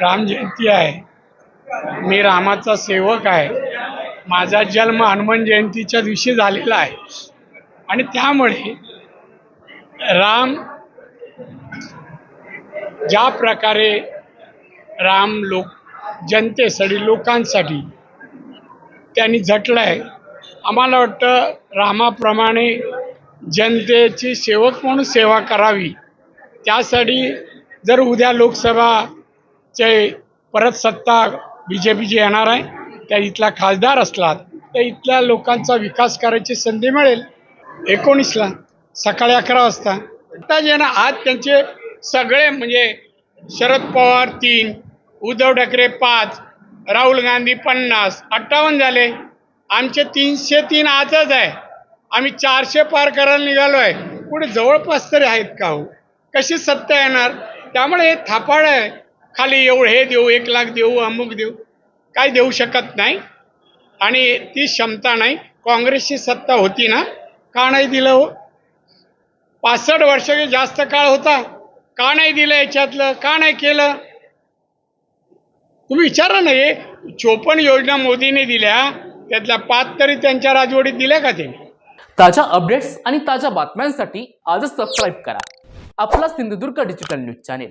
राम जयंती आहे. मी रामाचा सेवक आहे. माझा जन्म हनुमान जयंतीच्या दिवशी झालेला आहे. आणि त्यामुळे राम ज्या प्रकारे राम लोक जनतेसाठी लोकांसाठी त्यांनी झटलं आहे आम्हाला वाटतं रामाप्रमाणे जनतेची सेवक म्हणून सेवा करावी. त्यासाठी जर उद्या लोकसभा चे परत सत्ता बी जे पीची येणार आहे. त्या इथला खासदार असला तर इथल्या लोकांचा विकास करायची संधी मिळेल. एकोणीसला सकाळी अकरा वाजता आता जे आज त्यांचे सगळे म्हणजे शरद पवार तीन उद्धव ठाकरे पाच राहुल गांधी पन्नास अठ्ठावन्न झाले. आमचे तीनशे तीन आजच आहे. आम्ही चारशे पार करायला निघालो आहे. पुढे जवळपास तरी आहेत का हो? कशी सत्ता येणार? त्यामुळे हे थापाड आहे. खाली एवढं हे देऊ एक लाख देऊ अमुक देऊ. काय देऊ शकत नाही. आणि ती क्षमता नाही. काँग्रेसची सत्ता होती ना का नाही दिलं हो? पासष्ट वर्ष जास्त काळ होता. का नाही दिलं याच्यातलं? का नाही केलं? तुम्ही विचारा ना हे चोपन्न योजना मोदीने दिल्या त्यातल्या पाच तरी त्यांच्या राजवटीत दिल्या का ते? ताज्या अपडेट्स आणि ताज्या बातम्यांसाठी आजच सबस्क्राईब करा. आपला Sindhudurg digital news channel